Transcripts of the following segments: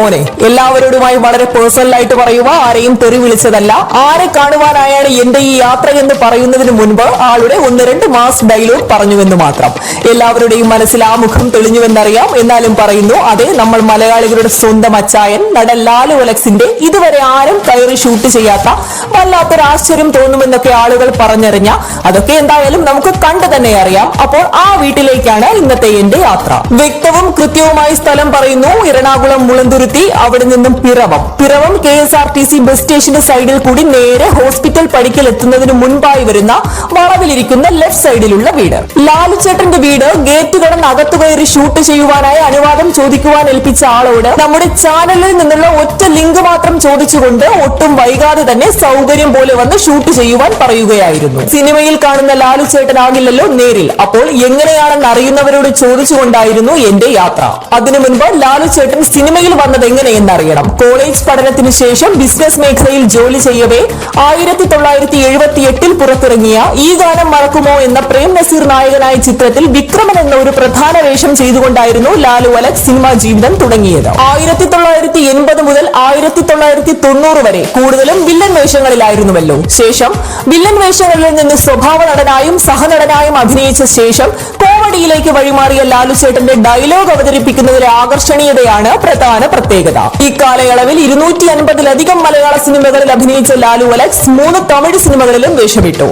മോനെ എല്ലാവരോടുമായി വളരെ പേഴ്സണൽ ആയിട്ട് പറയുക ആരെയും തെറി വിളിച്ചതല്ല. ആരെ കാണുവാനായാണ് എന്റെ ഈ യാത്ര എന്ന് പറയുന്നതിന് മുൻപ് ആളുടെ ഒന്ന് രണ്ട് മാസ് ഡയലോഗ് പറഞ്ഞുവെന്ന് മാത്രം. എല്ലാവരുടെയും മനസ്സിൽ ആ മുഖം തെളിഞ്ഞുവെന്നറിയാം. എന്നാലും പറയുന്നു അതെ നമ്മൾ മലയാളികളുടെ സ്വന്തം അച്ചായൻ നടൻ ലാലു അലക്സിന്റെ ഇതുവരെ ആരും കയറി ഷൂട്ട് ചെയ്യാത്ത വല്ലാത്തൊരു ആശ്ചര്യം തോന്നുമെന്നൊക്കെ ആളുകൾ പറഞ്ഞറിഞ്ഞ അതൊക്കെ എന്തായാലും നമുക്ക് കണ്ടു തന്നെ അറിയാം. അപ്പോൾ ആ വീട്ടിലേക്കാണ് ഇന്നത്തെ എന്റെ യാത്ര. വ്യക്തവും കൃത്യവുമായി സ്ഥലം പറയുന്നു. എറണാകുളം മുളന്തുരുത്തി അവിടെ നിന്നും Piravam. Piravam K S R T C bus സ്റ്റേഷന്റെ സൈഡിൽ കൂടി നേരെ ഹോസ്പിറ്റൽ പടിക്കൽ എത്തുന്നതിന് മുൻപായി വരുന്ന വളവിലിരിക്കുന്ന ലെഫ്റ്റ് സൈഡിലുള്ള വീട്. ലാലുചേട്ടന്റെ വീട് ഗേറ്റ് കടന്ന് അകത്തു കയറി ഷൂട്ട് ചെയ്യുവാനായി അനുവാദം ചോദിക്കുവാൻ ഏൽപ്പിച്ച ആളോട് നമ്മുടെ ചാനലിൽ നിന്നുള്ള ഒറ്റ ലിങ്ക് മാത്രം ചോദിച്ചുകൊണ്ട് ഒട്ടും വൈകാതെ തന്നെ സൗകര്യം പോലെ വന്ന് ഷൂട്ട് ചെയ്യുവാൻ പറയുകയായിരുന്നു. സിനിമയിൽ കാണുന്ന ലാലു ചേട്ടനാകില്ലല്ലോ നേരിൽ. അപ്പോൾ എങ്ങനെയാണെന്ന് അറിയുന്നവരോട് ചോദിച്ചുകൊണ്ടായിരുന്നു എന്റെ യാത്ര. അതിനു മുൻപ് ലാലു ചേട്ടൻ സിനിമയിൽ വന്നത് എങ്ങനെയെന്ന് അറിയണം കോളേജ് പഠനത്തിന് ശേഷം ബിസിനസ് മേഖലയിൽ ജോലി ചെയ്യവേ ആയിരത്തി തൊള്ളായിരത്തി എഴുപത്തി എട്ടിൽ പുറത്തിറങ്ങിയ ഈ ഗാനം മറക്കുമോ എന്ന പ്രേം നസീർ നായകനായ ചിത്രത്തിൽ വിക്രമൻ എന്ന ഒരു പ്രധാന വേഷം ചെയ്തുകൊണ്ടായിരുന്നു ലാലു അലക് സിനിമാ ജീവിതം തുടങ്ങിയത്. ആയിരത്തി തൊള്ളായിരത്തി എൺപത് മുതൽ ആയിരത്തി തൊള്ളായിരത്തി തൊണ്ണൂറ് വരെ കൂടുതലും വില്ലൻ വേഷങ്ങളിലായിരുന്നുവല്ലോ. ശേഷം വില്ലൻ വേഷങ്ങളിൽ നിന്ന് സ്വഭാവ നടനായും സഹനടനായും അഭിനയിച്ച ശേഷം കോമഡിയിലേക്ക് വഴിമാറിയ ലാലു ചേട്ടന്റെ ഡയലോഗ് അവതരിപ്പിക്കുന്നതിലെ ആകർഷണീയതയാണ് പ്രധാന പ്രത്യേകത. ഇക്കാലയളവിൽ ഇരുന്നൂറ്റി അൻപതിലധികം മലയാള സിനിമകളിൽ അഭിനയിച്ച ലാലു അലക്സ് മൂന്ന് തമിഴ് സിനിമകളിലും വേഷമിട്ടു.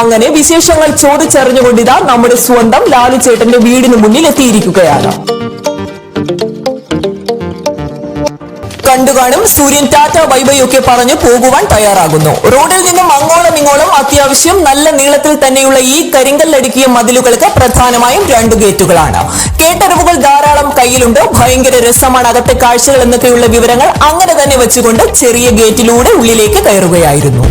അങ്ങനെ വിശേഷങ്ങൾ ചോദിച്ചറിഞ്ഞുകൊണ്ടിതാ നമ്മുടെ സ്വന്തം ലാലു ചേട്ടന്റെ വീടിന് മുന്നിൽ എത്തിയിരിക്കുകയാണ് കണ്ടുകാണും. സൂര്യൻ ടാറ്റ വൈബയൊക്കെ പറഞ്ഞു പോകുവാൻ തയ്യാറാകുന്നു. റോഡിൽ നിന്നും അങ്ങോളം ഇങ്ങോളം അത്യാവശ്യം നല്ല നീളത്തിൽ തന്നെയുള്ള ഈ കരിങ്കല്ലടുക്കിയ മതിലുകൾക്ക് പ്രധാനമായും രണ്ടു ഗേറ്റുകളാണ്. കേട്ടറിവുകൾ ധാരാളം കയ്യിലുണ്ട്. ഭയങ്കര രസമാണ് അകത്തെ കാഴ്ചകൾ എന്നൊക്കെയുള്ള വിവരങ്ങൾ അങ്ങനെ തന്നെ വെച്ചുകൊണ്ട് ചെറിയ ഗേറ്റിലൂടെ ഉള്ളിലേക്ക് കയറുകയായിരുന്നു.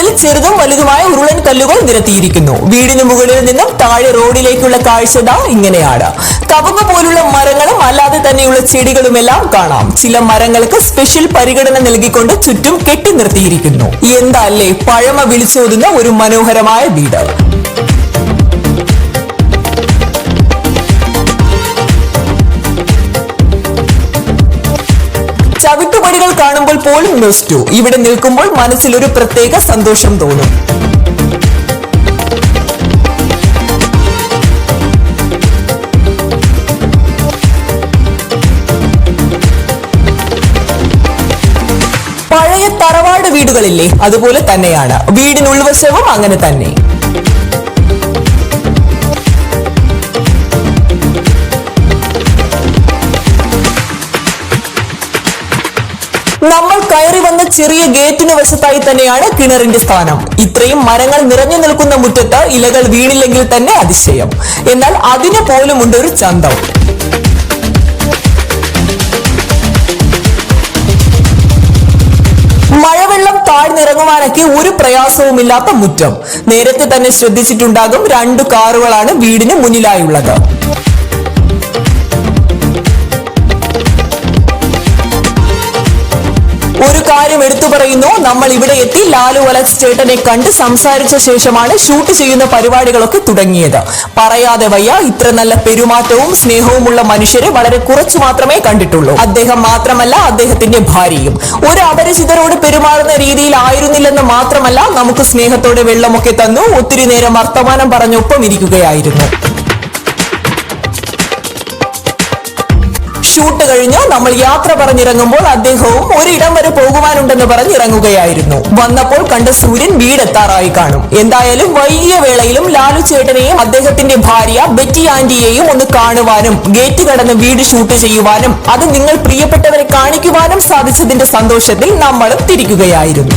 ിൽ ചെറുതും വലുതുമായ ഉരുളൻ കല്ലുകൾ നിരത്തിയിരിക്കുന്നു. വീടിന് മുകളിൽ നിന്നും താഴെ റോഡിലേക്കുള്ള കാഴ്ചത ഇങ്ങനെയാണ്. കവുങ്ങ് പോലുള്ള മരങ്ങളും അല്ലാതെ തന്നെയുള്ള ചെടികളുമെല്ലാം കാണാം. ചില മരങ്ങൾക്ക് സ്പെഷ്യൽ പരിഗണന നൽകിക്കൊണ്ട് ചുറ്റും കെട്ടി നിർത്തിയിരിക്കുന്നു. എന്താ അല്ലേ പഴമ വിളിച്ചോതുന്ന ഒരു മനോഹരമായ വീട്. കാണുമ്പോൾ പോലും നൊസ്റ്റു ഇവിടെ നിൽക്കുമ്പോൾ മനസ്സിൽ ഒരു പ്രത്യേക സന്തോഷം തോന്നും. പഴയ തറവാട് വീടുകളില്ലേ? അതുപോലെ തന്നെയാണ്. വീടിനുൾവശവും അങ്ങനെ തന്നെ. നമ്മൾ കയറി വന്ന ചെറിയ ഗേറ്റിന് വശത്തായി തന്നെയാണ് കിണറിന്റെ സ്ഥാനം. ഇത്രയും മരങ്ങൾ നിറഞ്ഞു നിൽക്കുന്ന മുറ്റത്ത് ഇലകൾ വീണില്ലെങ്കിൽ തന്നെ അതിശയം. എന്നാൽ അതിന് പോലും ഉണ്ട് ഒരു ചന്തം. മഴവെള്ളം താഴ്ന്നിറങ്ങുവാനൊക്കെ ഒരു പ്രയാസവുമില്ലാത്ത മുറ്റം. നേരത്തെ തന്നെ ശ്രദ്ധിച്ചിട്ടുണ്ടാകും രണ്ട് കാറുകളാണ് വീടിന് മുന്നിലായുള്ളത്. ഒരു കാര്യം എടുത്തു പറയുന്നു. നമ്മൾ ഇവിടെ എത്തി ലാലു അലക്സ് ചേട്ടനെ കണ്ട് സംസാരിച്ച ശേഷമാണ് ഷൂട്ട് ചെയ്യുന്ന പരിപാടികളൊക്കെ തുടങ്ങിയത്. പറയാതെ വയ്യ ഇത്ര നല്ല പെരുമാറ്റവും സ്നേഹവുമുള്ള മനുഷ്യരെ വളരെ കുറച്ചു മാത്രമേ കണ്ടിട്ടുള്ളൂ. അദ്ദേഹം മാത്രമല്ല അദ്ദേഹത്തിന്റെ ഭാര്യയും. ഒരു അപരിചിതരോട് പെരുമാറുന്ന രീതിയിലായിരുന്നില്ലെന്ന് മാത്രമല്ല നമുക്ക് സ്നേഹത്തോടെ വെള്ളമൊക്കെ തന്നു. ഒത്തിരി നേരം വർത്തമാനം പറഞ്ഞൊപ്പം ഇരിക്കുകയായിരുന്നു ഷൂട്ട് കഴിഞ്ഞ് നമ്മൾ യാത്ര പറഞ്ഞിറങ്ങുമ്പോൾ അദ്ദേഹവും ഒരിടം വരെ പോകുവാനുണ്ടെന്ന് പറഞ്ഞ് ഇറങ്ങുകയായിരുന്നു. വന്നപ്പോൾ കണ്ട സൂര്യൻ വീടെത്താറായി കാണും. എന്തായാലും വൈകിയ വേളയിലും ലാലു ചേട്ടനെയും അദ്ദേഹത്തിന്റെ ഭാര്യ ബെറ്റി ആന്റിയെയും ഒന്ന് കാണുവാനും ഗേറ്റ് കടന്ന് വീട് ഷൂട്ട് ചെയ്യുവാനും അത് നിങ്ങൾ പ്രിയപ്പെട്ടവരെ കാണിക്കുവാനും സാധിച്ചതിന്റെ സന്തോഷത്തിൽ നമ്മളും തിരിക്കുകയായിരുന്നു.